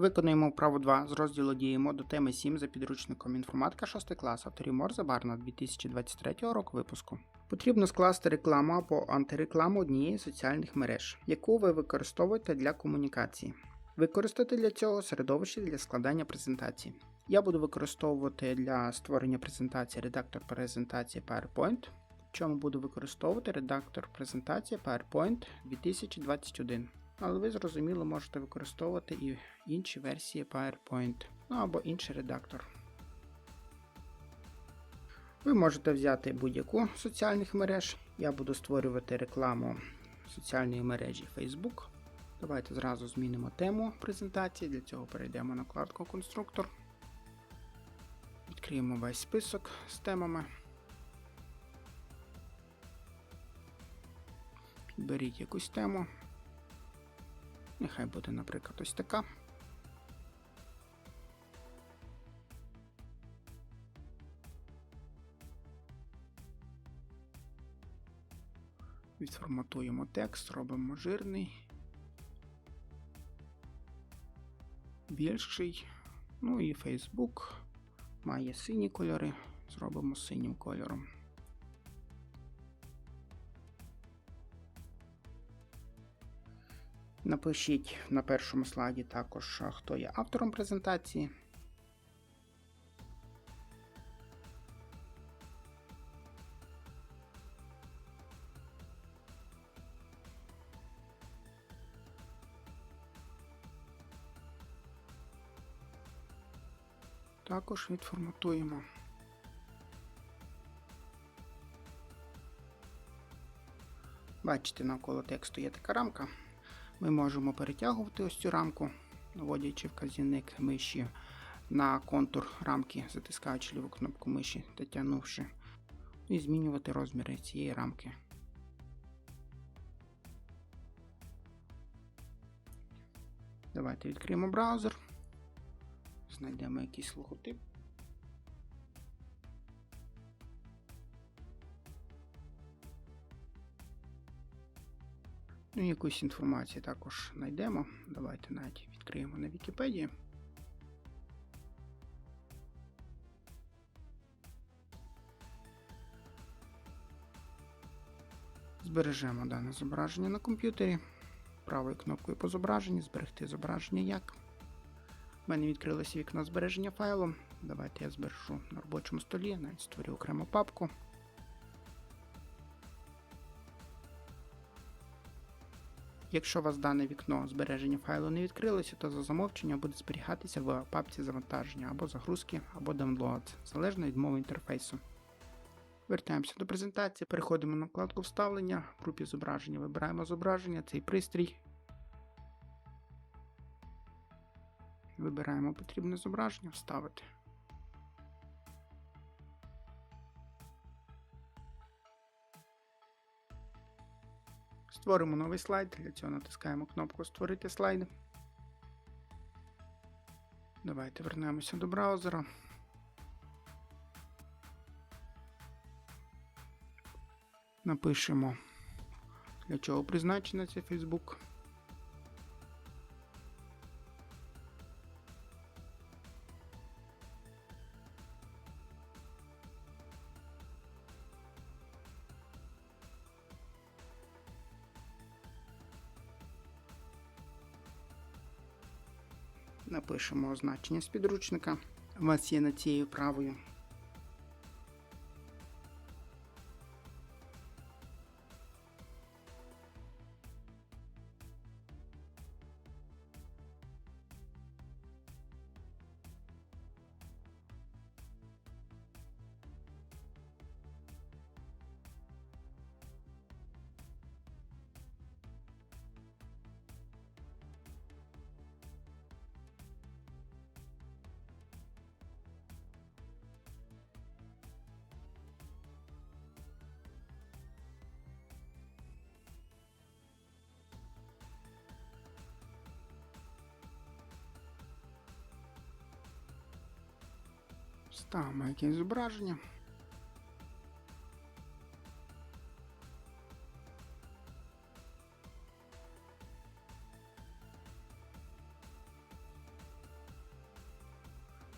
Виконуємо вправу 2 з розділу діємо до теми 7 за підручником інформатика 6 клас авторів Морзе Барна 2023 року випуску. Потрібно скласти рекламу або антирекламу однієї з соціальних мереж, яку ви використовуєте для комунікації. Використати для цього середовище для складання презентації. Я буду використовувати для створення презентації редактор презентації PowerPoint, в чому буду використовувати редактор презентації PowerPoint 2021. Але ви зрозуміло можете використовувати і інші версії PowerPoint, ну або інший редактор. Ви можете взяти будь-яку соціальних мереж. Я буду створювати рекламу соціальної мережі Facebook. Давайте зразу змінимо тему презентації. Для цього перейдемо на вкладку Конструктор. Відкриємо весь список з темами. Підберіть якусь тему. Нехай буде, наприклад, ось така. Відформатуємо текст, робимо жирний, більший. Ну і Facebook має сині кольори, зробимо синім кольором. Напишіть на першому слайді також, хто є автором презентації. Також відформатуємо. Бачите, навколо тексту є така рамка. Ми можемо перетягувати ось цю рамку, наводячи вказівник миші на контур рамки, затискаючи ліву кнопку миші та тягнувши, і змінювати розміри цієї рамки. Давайте відкриємо браузер, знайдемо якийсь логотип. Ну, якусь інформацію також знайдемо. Давайте навіть відкриємо на Вікіпедії. Збережемо дане зображення на комп'ютері. Правою кнопкою по зображенню, зберегти зображення як. У мене відкрилося вікно збереження файлу. Давайте я збережу на робочому столі, навіть створю окрему папку. Якщо у вас дане вікно збереження файлу не відкрилося, то за замовчення буде зберігатися в папці завантаження або загрузки, або download, залежно від мови інтерфейсу. Вертаємося до презентації, переходимо на вкладку вставлення, в групі зображення вибираємо зображення, цей пристрій. Вибираємо потрібне зображення, вставити. Створимо новий слайд, для цього натискаємо кнопку Створити слайд. Давайте вернемося до браузера. Напишемо, для чого призначена цей Facebook. Напишемо значення з підручника. У вас є над цією правою. Ставимо якесь зображення.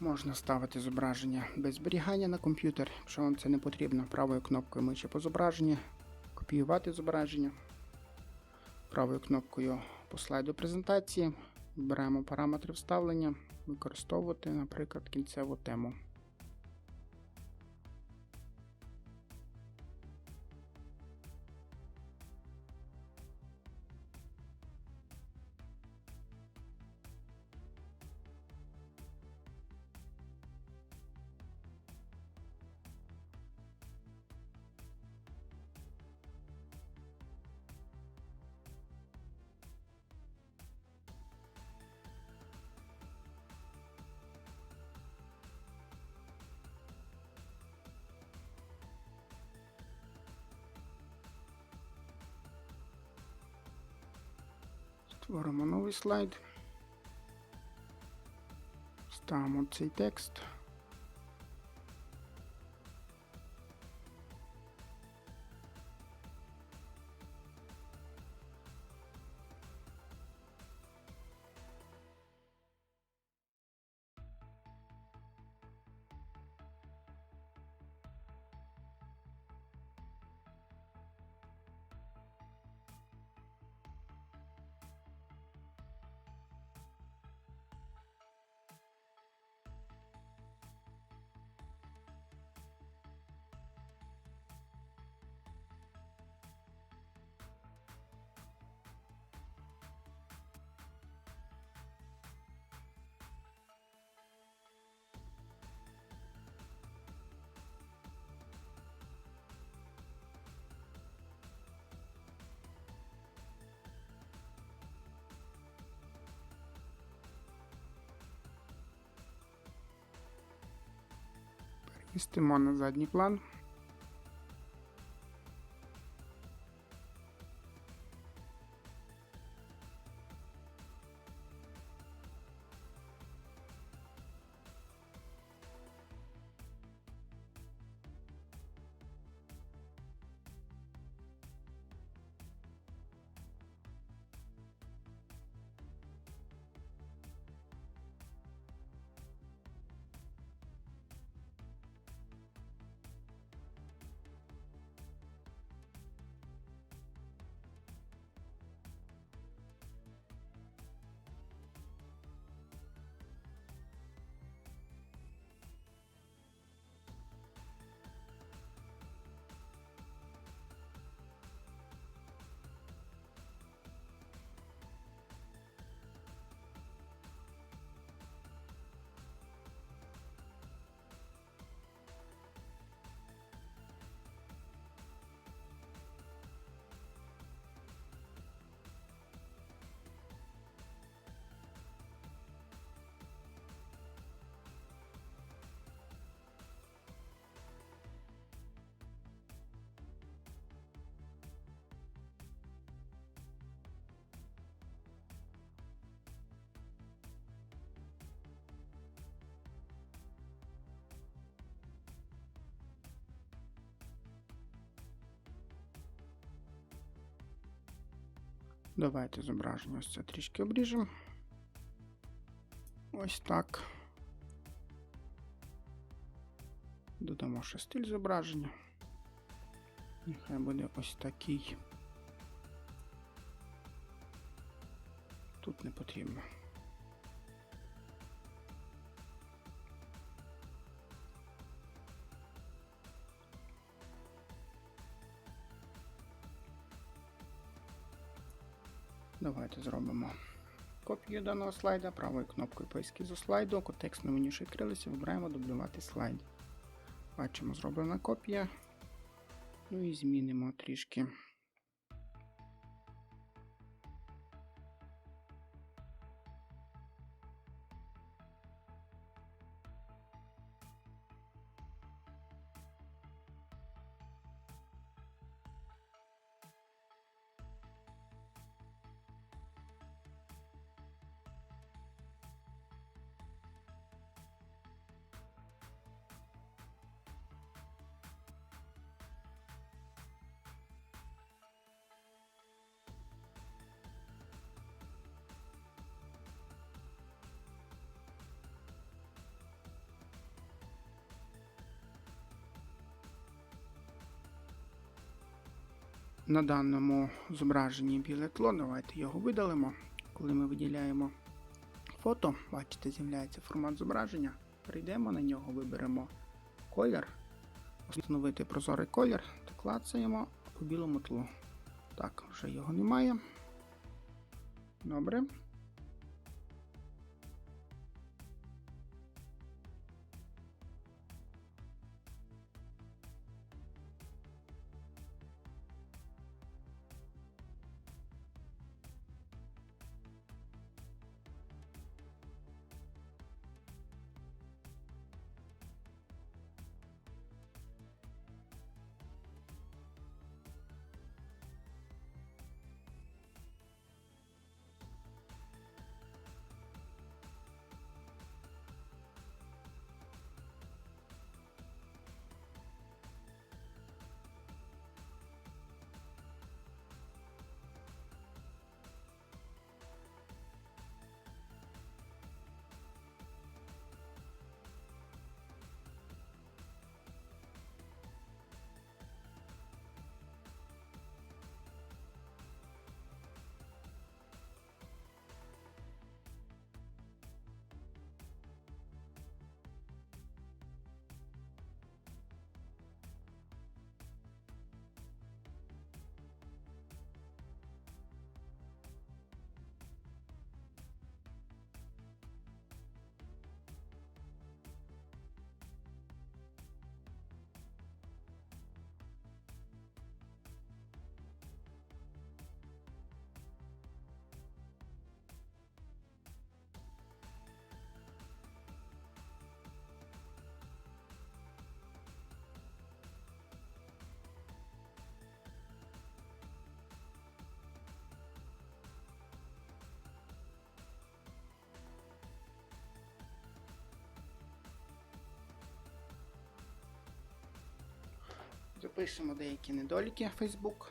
Можна ставити зображення без зберігання на комп'ютер, якщо вам це не потрібно, правою кнопкою миші по зображенню, копіювати зображення. Правою кнопкою по слайду презентації вибираємо параметри вставлення, використовувати, наприклад, кінцеву тему. Створимо новий слайд. Ставимо цей текст. Містимо на задній план. Давайте зображення ось це трішки обріжемо. Ось так. Додамо ще стиль зображення. Нехай буде ось такий. Тут не потрібно. Давайте зробимо копію даного слайда. Правою кнопкою по ескізу слайду. Контекстне меню що відкрилося, вибираємо дублювати слайд. Бачимо, зроблена копія. Ну і змінимо трішки. На даному зображенні біле тло. Давайте його видалимо. Коли ми виділяємо фото, бачите, з'являється формат зображення. Перейдемо на нього, виберемо колір, встановити прозорий колір та клацаємо по білому тлу. Так, вже його немає. Добре. Запишемо деякі недоліки Facebook.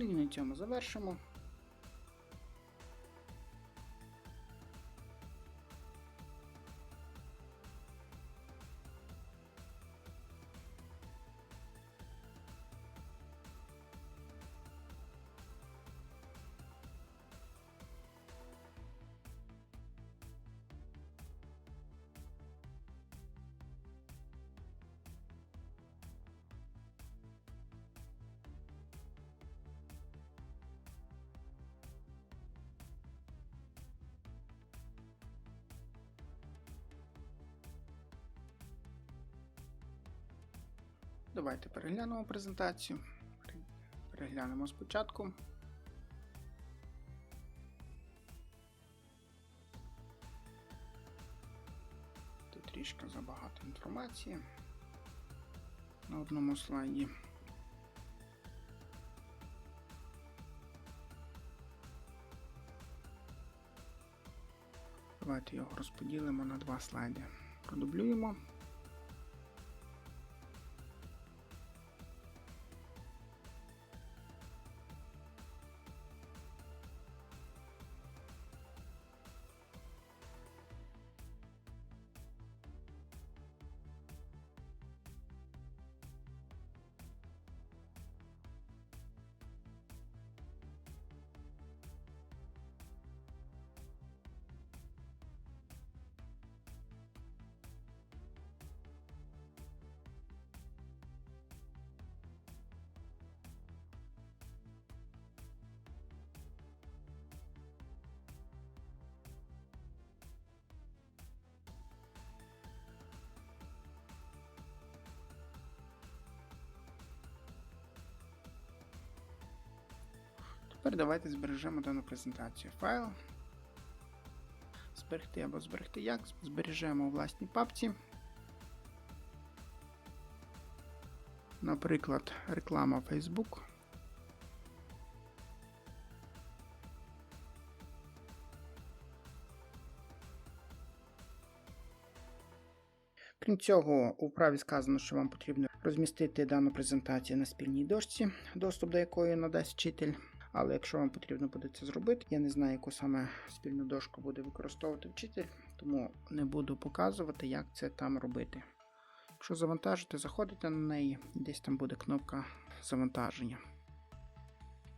Ну на цьому завершимо. Давайте переглянемо презентацію. Переглянемо спочатку. Тут трішки забагато інформації на одному слайді. Давайте його розподілимо на два слайди. Продублюємо. Тепер давайте збережемо дану презентацію. Файл. Зберегти або зберегти як. Збережемо у власній папці. Наприклад, реклама Facebook. Крім цього, у вправі сказано, що вам потрібно розмістити дану презентацію на спільній дошці, доступ до якої надасть вчитель. Але якщо вам потрібно буде це зробити, я не знаю, яку саме спільну дошку буде використовувати вчитель, тому не буду показувати, як це там робити. Якщо завантажите, заходите на неї, десь там буде кнопка завантаження.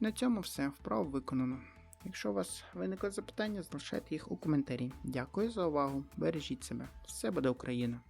На цьому все, вправо виконано. Якщо у вас виникли запитання, залишайте їх у коментарі. Дякую за увагу, бережіть себе. Все буде Україна!